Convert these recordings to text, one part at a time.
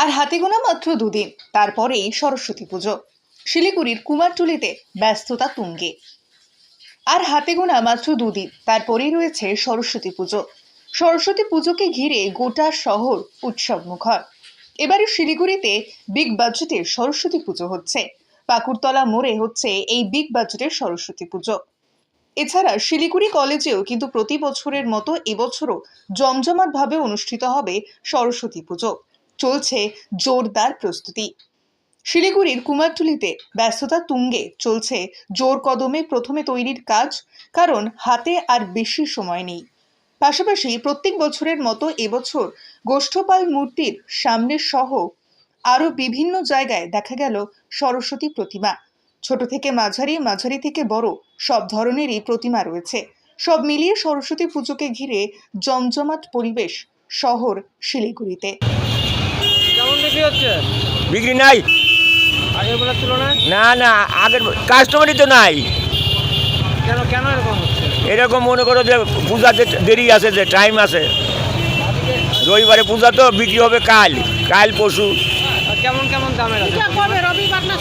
আর হাতে গোনা মাত্র দুদিন। তারপরেই সরস্বতী পুজো। শিলিগুড়ির কুমারটুলিতে ব্যস্ততা তুঙ্গে। আর হাতে গোনা মাত্র দুদিন, তারপরেই রয়েছে সরস্বতী পুজো। সরস্বতী পুজোকে ঘিরে গোটা শহর উৎসব মুখর এবারে শিলিগুড়িতে বিগ বাজেটের সরস্বতী পুজো হচ্ছে। পাকুড়তলা মোড়ে হচ্ছে এই বিগ বাজেটের সরস্বতী পুজো। এছাড়া শিলিগুড়ি কলেজেও কিন্তু প্রতি বছরের মতো এবছরও জমজমাটভাবে অনুষ্ঠিত হবে সরস্বতী পুজো। চলছে জোরদার প্রস্তুতি। শিলিগুড়ির কুমারটুলিতে ব্যস্ততা তুঙ্গে চলছে জোর কদমে প্রথমে তৈরির কাজ, কারণ হাতে আর বেশি সময় নেই। পাশাপাশি প্রত্যেক বছরের মতো এবছর গোষ্ঠপাল মূর্তির সামনে সহ আরও বিভিন্ন জায়গায় দেখা গেল সরস্বতী প্রতিমা। ছোট থেকে মাঝারি মাঝারি থেকে বড় সব ধরনেরই প্রতিমা রয়েছে। সব মিলিয়ে সরস্বতী পুজোকে ঘিরে জমজমাট পরিবেশ শহর শিলিগুড়িতে। বিক্রি হচ্ছে? বিক্রি নাই। আগের বেলার তুলনায়? না না আগের কাস্টমারই তো নাই। কেন কেন এরকম হচ্ছে? এরকম মনে করো যে পূজাতে দেরি আছে যে টাইম আছে। রবিবারে পূজা তো বিক্রি হবে কাল কাল পরশু। আর কেমন কেমন দামের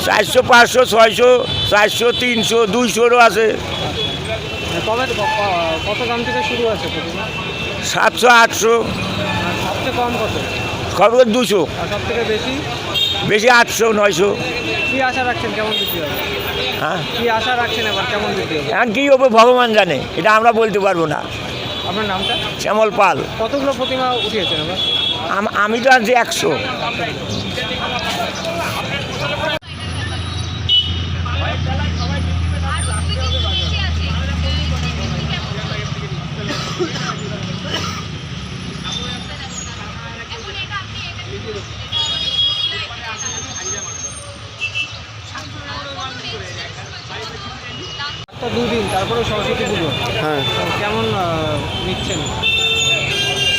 চারশো পাঁচশো ছয়শো চারশো তিনশো দুইশোরও আছে। কবে ক- কত দাম থেকে শুরু আছে সাতশো আটশো। আর সবচেয়ে কম কত? খবর দুশো। সব থেকে বেশি? বেশি আটশো নয়শো। কি আশা রাখছেন? কেমন বিক্রি হবে? হ্যাঁ? কি আশা রাখছেন এবার? কেমন বিক্রি হবে? এখন কী হবে ভগবান জানে। এটা আমরা বলতে পারব না। আপনার নামটা? শ্যামল পাল। কতগুলো প্রতিমা উঠিয়েছেন আমি তো আনছি একশো। তো দুদিন তারপরে সরস্বতী পুজো। হ্যাঁ। কেমন নিচ্ছেন?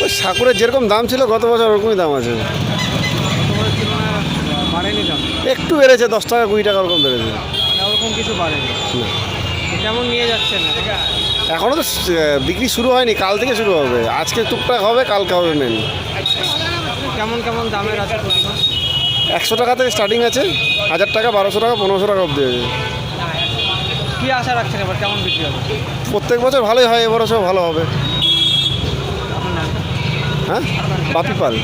ওই সাকুরের যেরকম দাম ছিল গত বছর ওরকমই দাম আছে। একটু বেড়েছে দশ টাকা কুড়ি টাকা ওরকম বেড়েছে। ওরকম কিছু বাড়েনি। তো কেমন নিয়ে যাচ্ছেন? এখনও তো বিক্রি শুরু হয়নি কাল থেকে শুরু হবে। আজকে টুকটাক হবে কালকে হবে মেন কেমন কেমন দামের আছে একশো টাকা থেকে স্টার্টিং আছে হাজার টাকা বারোশো টাকা পনেরোশো টাকা অবধি আছে কী আশা রাখছেন এবার? কেমন বিক্রি হবে? প্রত্যেক বছর ভালোই হয় এবছর ভালো হবে। হ্যাঁ? বাপি পাল